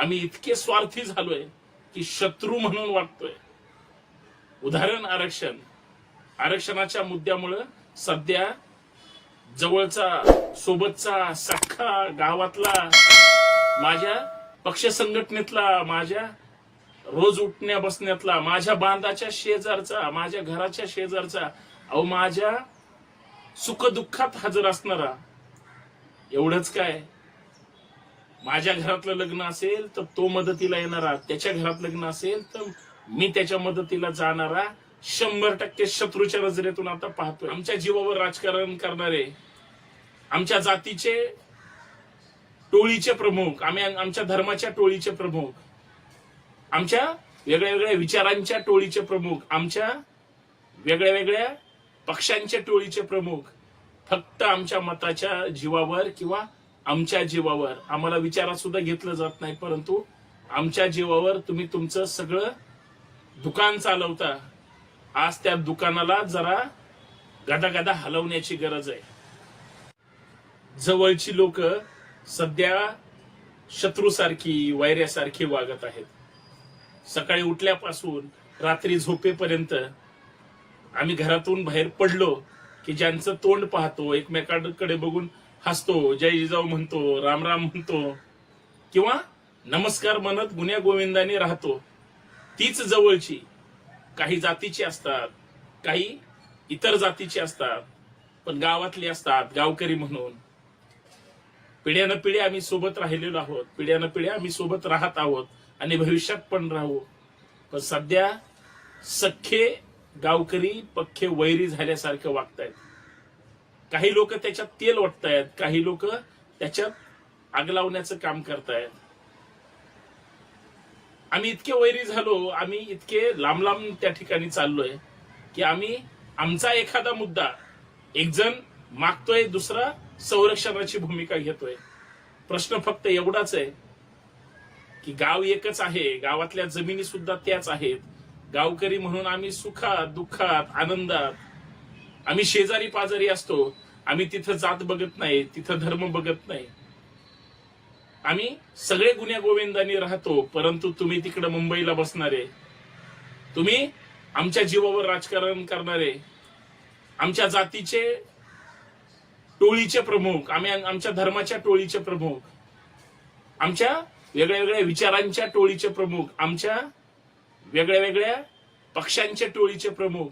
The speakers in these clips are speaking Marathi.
आम्ही इतके स्वार्थी झालोय की शत्रू म्हणून वागतोय. उदाहरण आरक्षण. आरक्षणाच्या मुद्द्यामुळं सध्या जवळचा सोबतचा सख्खा गावातला माझ्या पक्ष संघटनेतला माझ्या रोज उठण्या बसण्यातला माझ्या बांधाच्या शेजारचा माझ्या घराच्या शेजारचा अहो माझ्या सुखदुःखात हजर असणारा एवढंच काय? माझ्या घरातलं लग्न असेल तर तो मदतीला येणारा. त्याच्या घरात लग्न असेल तर मी त्याच्या मदतीला जाणारा. शंभर टक्के शत्रूच्या नजरेतून आता पाहतोय. आमच्या जीवावर राजकारण करणारे आमच्या जातीचे टोळीचे प्रमुख आम्ही आमच्या धर्माच्या टोळीचे प्रमुख आमच्या वेगळ्या वेगळ्या विचारांच्या टोळीचे प्रमुख आमच्या वेगळ्या वेगळ्या पक्षांच्या टोळीचे प्रमुख फक्त आमच्या मताच्या जीवावर किंवा आमच्या जीवावर. आम्हाला विचारात सुद्धा घेतलं जात नाही परंतु आमच्या जीवावर तुम्ही तुमचं सगळं दुकान चालवता. आज त्या दुकानाला जरा गदा गदा हलवण्याची गरज आहे. जवळची लोक सध्या शत्रूसारखी वैऱ्यासारखी वागत आहेत. सकाळी उठल्यापासून रात्री झोपेपर्यंत आम्ही घरातून बाहेर पडलो की ज्यांचं तोंड पाहतो एकमेकांकडे बघून हसतो जय जिजाऊ म्हणतो राम राम म्हणतो किंवा नमस्कार म्हणत गुन्ह्या गोविंदाने राहतो. तीच जवळची. काही जातीची असतात काही इतर जातीची असतात पण गावातली असतात गावकरी म्हणून. पिढ्यानं पिढ्या आम्ही सोबत राहिलेलो आहोत पिढ्यानं पिढ्या आम्ही सोबत राहत आहोत आणि भविष्यात पण राहू. पण सध्या सख्खे गावकरी पख्खे वैरी झाल्यासारखं वागतायत. काही लोक त्याच्यात तेल ओततायत काही लोक त्याच्यात आग लावण्याचं काम करतायत. आम्ही इतके वैरी झालो आम्ही इतके लांब लांब त्या ठिकाणी चाललोय की आम्ही आमचा एखादा मुद्दा एक जण मागतोय दुसरा संरक्षणाची भूमिका घेतोय. प्रश्न फक्त एवढाच आहे की गाव एकच आहे गावातल्या जमिनी सुद्धा त्याच आहेत. गावकरी म्हणून आम्ही सुखात दुःखात आनंदात आम्ही शेजारी पाजारी असतो. आम्ही तिथं जात बघत नाही तिथं धर्म बघत नाही. आम्ही सगळे गुन्ह्या गोविंदानी राहतो परंतु तुम्ही तिकडे मुंबईला बसणारे. तुम्ही आमच्या जीवावर राजकारण करणारे. आमच्या जातीचे टोळीचे प्रमुख आम्ही आमच्या धर्माच्या टोळीचे प्रमुख. आमच्या वेगळ्या वेगळ्या विचारांच्या टोळीचे प्रमुख आमच्या वेगळ्या वेगळ्या पक्षांच्या टोळीचे प्रमुख.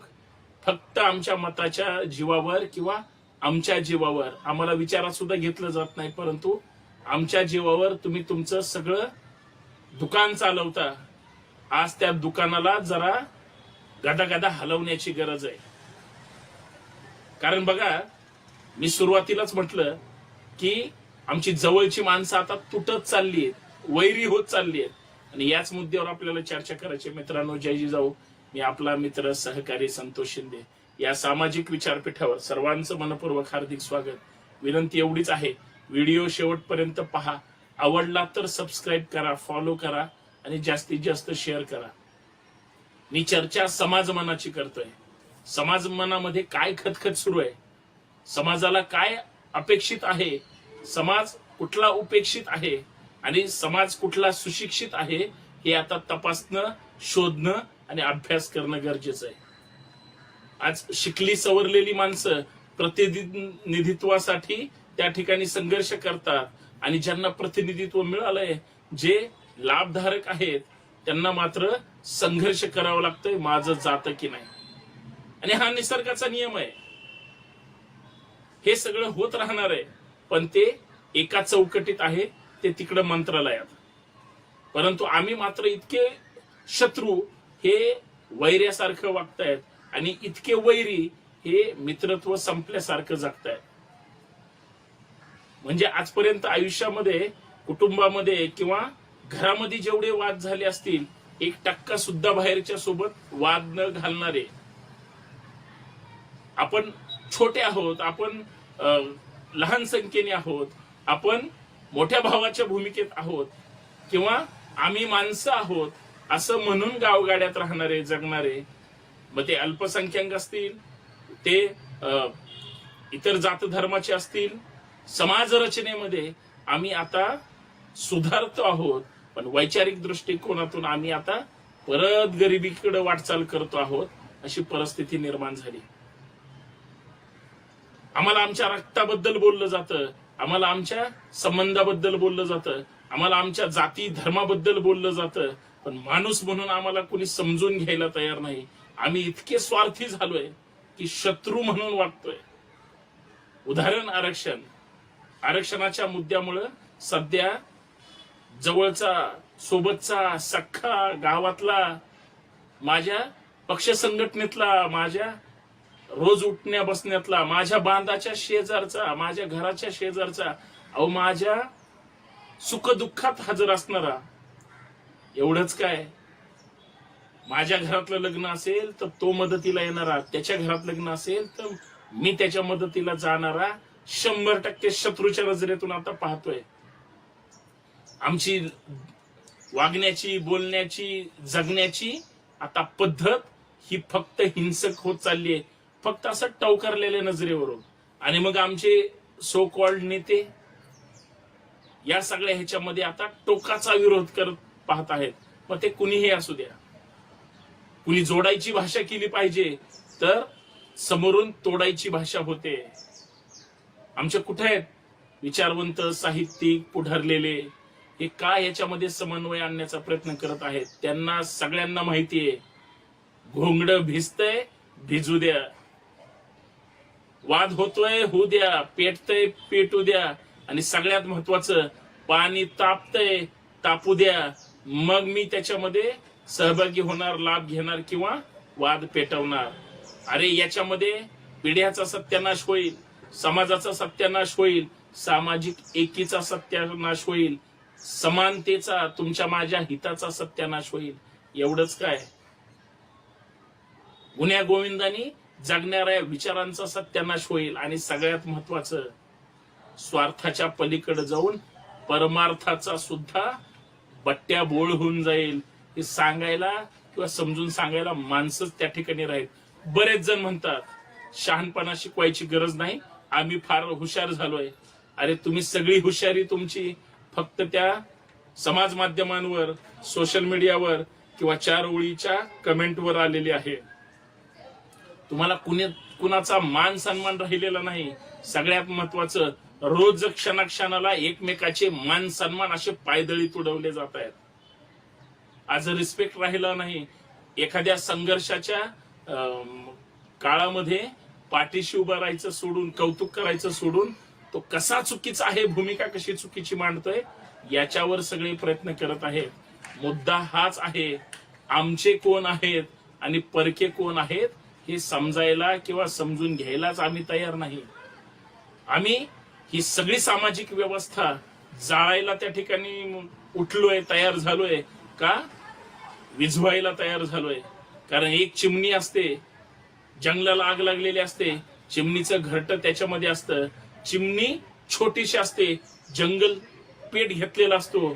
फक्त आमच्या मताच्या जीवावर किंवा आमच्या जीवावर. आम्हाला विचारात सुद्धा घेतलं जात नाही परंतु आमच्या जीवावर तुम्ही तुमचं सगळं दुकान चालवता. आज त्या दुकानाला जरा गदा गदा हलवण्याची गरज आहे. कारण बघा मी सुरुवातीलाच म्हटलं की आमची जवळची माणसं आता तुटत चालली आहेत वैरी होत चालली आहेत. आणि याच मुद्द्यावर आपल्याला चर्चा करायची मित्रांनो जय जिजाऊ. मी आपला मित्र सहकारी संतोष शिंदे या सामाजिक विचारपीठावर सर्वांचं मनपूर्वक हार्दिक स्वागत. विनंती एवढीच आहे व्हिडिओ शेवटपर्यंत पहा. आवडला तर सबस्क्राईब करा फॉलो करा आणि जास्तीत जास्त शेअर करा. मी चर्चा समाज मनाची करतोय. समाज मनामध्ये काय खतखत सुरू आहे? समाजाला काय अपेक्षित आहे? समाज कुठला उपेक्षित आहे? आणि समाज कुठला सुशिक्षित आहे हे आता तपासणं शोधणं आणि अभ्यास करणं गरजेचं आहे. आज शिकली सवरलेली माणसं प्रतिनिधित्वासाठी त्या ठिकाणी संघर्ष करतात आणि ज्यांना प्रतिनिधित्व मिळालंय जे लाभधारक आहेत त्यांना मात्र संघर्ष करावा लागतोय माझं जातं की नाही. आणि हा निसर्गाचा नियम आहे. हे सगळं होत राहणार आहे पण ते एका चौकटीत आहे ते तिकडं मंत्रालयात. परंतु आम्ही मात्र इतके शत्रू हे वैर्यासारखं वागतायत आणि इतके वैरी हे मित्रत्व संपल्यासारखं जगतायत. म्हणजे आजपर्यंत आयुष्यामध्ये कुटुंबामध्ये किंवा घरामध्ये जेवढे वाद झाले असतील एक टक्का सुद्धा बाहेरच्या सोबत वाद न घालणारे. आपण छोटे आहोत आपण लहान संख्येने आहोत आपण मोठ्या भावाच्या भूमिकेत आहोत किंवा आम्ही माणसं आहोत असं म्हणून गावगाड्यात राहणारे जगणारे मग ते अल्पसंख्याक असतील ते इतर जात धर्माचे असतील समाज रचनेमध्ये आम्ही आता सुधारतो आहोत पण वैचारिक दृष्टिकोनातून आम्ही आता परत गरिबीकडे वाटचाल करतो आहोत अशी परिस्थिती निर्माण झाली. आम्हाला आमच्या रक्ताबद्दल बोललं जातं आम्हाला आमच्या संबंधाबद्दल बोललं जातं आम्हाला आमच्या जाती धर्माबद्दल बोललं जातं पण माणूस म्हणून आम्हाला कोणी समजून घ्यायला तयार नाही. आम्ही इतके स्वार्थी झालोय की शत्रू म्हणून वाटतोय उदाहरण आरक्षण. आरक्षणाच्या मुद्द्यामुळं सध्या जवळचा सोबतचा सख्खा गावातला माझ्या पक्ष संघटनेतला माझ्या रोज उठण्या बसण्यातला माझ्या बांधाच्या शेजारचा माझ्या घराच्या शेजारचा अहो माझ्या सुखदुःखात हजर असणारा एवढंच काय? माझ्या घरातलं लग्न असेल तर तो मदतीला येणारा. त्याच्या घरात लग्न असेल तर मी त्याच्या मदतीला जाणारा शंभर टक्के शत्रूच्या नजरेतून आता पाहतोय. आमची वागण्याची बोलण्याची जगण्याची आता पद्धत ही फक्त हिंसक होत चालली आहे. फक्त असं टवकारलेल्या नजरेवरून. आणि मग आमचे सो कॉल्ड नेते या सगळ्या ह्याच्यामध्ये आता टोकाचा विरोध करत पाहत आहेत. मग ते कुणीही असू द्या. कुणी जोडायची भाषा केली पाहिजे तर समोरून तोडायची भाषा होते. आमच्या कुठे आहेत? विचारवंत साहित्यिक पुढारलेले हे काय याच्यामध्ये समन्वय आणण्याचा प्रयत्न करत आहेत? त्यांना सगळ्यांना माहितीये घोंगड भिजतय भिजू द्या. वाद होतोय होऊ द्या. पेटतय पेटू द्या. आणि सगळ्यात महत्वाचं पाणी तापतय तापू द्या. मग मी त्याच्यामध्ये सहभागी होणार लाभ घेणार किंवा वाद पेटवणार. अरे याच्यामध्ये पिढ्याचा सत्यानाश होईल समाजाचा सत्यानाश होईल सामाजिक एकीचा सत्यानाश होईल समानतेचा तुमच्या माझ्या हिताचा सत्यानाश होईल. एवढंच काय? गुन्ह्या गोविंदानी जगणाऱ्या विचारांचा सत्यानाश होईल आणि सगळ्यात महत्वाचं स्वार्थाच्या पलीकडे जाऊन परमार्थाचा सुद्धा पट्ट्या बोळ होऊन जाईल. हे सांगायला किंवा समजून सांगायला माणसंच त्या ठिकाणी राहील. बरेच जण म्हणतात शहाणपणा शिकवायची गरज नाही. आम्ही फार हुशार झालोय. अरे तुम्ही सगळी हुशारी तुमची. फक्त त्या समाज माध्यमांवर सोशल मीडियावर किंवा चार ओळीच्या कमेंटवर आलेली आहे. तुम्हाला कुणी कुणाचा मान सन्मान राहिलेला नाही. सगळ्यात महत्वाचं रोज क्षणाक्षणाला एकमेकाचे मान सन्मान असे पायदळी तुडवले जात आहेत. आज रिस्पेक्ट राहिला नाही. एखाद्या संघर्षाच्या अं, काळामध्ये पाठीशी उभं राहायचं सोडून कौतुक करायचं सोडून तो कसा चुकीचा आहे भूमिका कशी चुकीची मांडतोय याच्यावर सगळे प्रयत्न करत आहेत. मुद्दा हाच आहे आमचे कोण आहेत आणि परके कोण आहेत हे समजायला किंवा समजून घ्यायलाच आम्ही तयार नाही. आम्ही ही सगळी सामाजिक व्यवस्था जाळायला त्या ठिकाणी उठलोय तयार झालोय का? विझवायला तयार झालोय. कारण एक चिमणी असते जंगलाला आग लागलेली असते चिमणीचं घरट त्याच्यामध्ये असतं. चिमणी छोटीशी असते जंगल पेट घेतलेला असतो.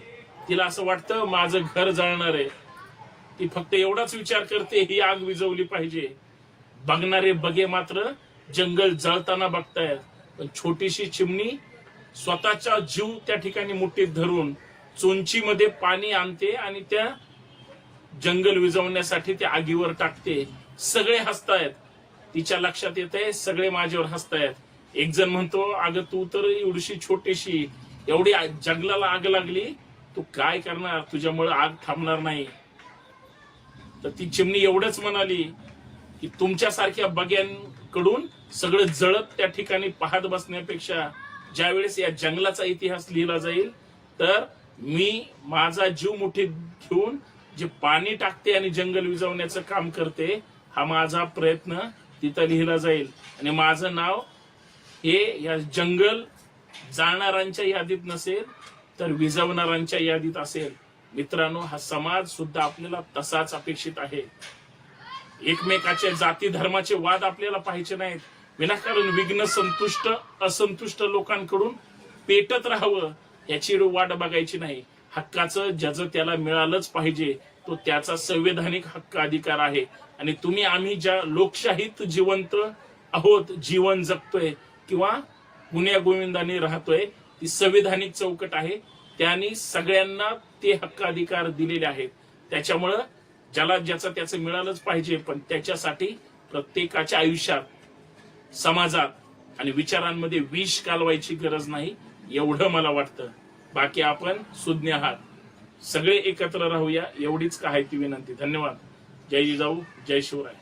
तिला असं वाटतं माझं घर जाळणार आहे. ती फक्त एवढाच विचार करते ही आग विझवली पाहिजे. बघणारे बगे मात्र जंगल जळताना बघतायत. पण छोटीशी चिमणी स्वतःचा जीव त्या ठिकाणी मुठीत धरून चोंचीमध्ये पाणी आणते आणि त्या जंगल विझवण्यासाठी त्या आगीवर टाकते. सगळे हसतायत. तिच्या लक्षात येत आहे सगळे माझ्यावर हसतायत. एक जण म्हणतो अगं तू तर एवढीशी छोटीशी एवढी जंगलाला आग लागली. तू काय करणार? तुझ्यामुळे आग थांबणार नाही. तर ती चिमणी एवढंच म्हणाली की तुमच्यासारख्या कडून सगळं जळत त्या ठिकाणी पाहत बसण्यापेक्षा ज्यावेळेस या जंगलाचा इतिहास लिहिला जाईल तर मी माझा जीव मुठीत घेऊन जे पाणी टाकते आणि जंगल विझवण्याचं काम करते हा माझा प्रयत्न तिथं लिहिला जाईल. आणि माझं नाव हे या जंगल जाणारांच्या यादीत नसेल तर विजवणाऱ्यांच्या यादीत असेल. मित्रांनो हा समाज सुद्धा आपल्याला तसाच अपेक्षित आहे. एकमेकाच्या जाती धर्माचे वाद आपल्याला पाहिजे नाहीत. विनाकारण विघ्न संतुष्ट असंतुष्ट लोकांकडून पेटत राहावं याची वाट बघायची नाही. हक्काचं ज्याचं त्याला मिळालंच पाहिजे तो त्याचा संवैधानिक हक्क अधिकार आहे. आणि तुम्ही आम्ही ज्या लोकशाहीत जिवंत आहोत जीवन जगतोय किंवा गुन्ह्या गोविंदाने राहतोय ती संविधानिक चौकट आहे. त्यांनी सगळ्यांना ते हक्क अधिकार दिलेले आहेत. त्याच्यामुळं ज्याला ज्याचं त्याचं मिळालंच पाहिजे पण त्याच्यासाठी प्रत्येकाच्या आयुष्यात समाजात आणि विचारांमध्ये विष कालवायची गरज नाही एवढं मला वाटतं. बाकी आपण सुज्ञ आहात. सगळे एकत्र राहूया एवढीच काय ती विनंती. धन्यवाद. जय जिजाऊ जय शिवराय.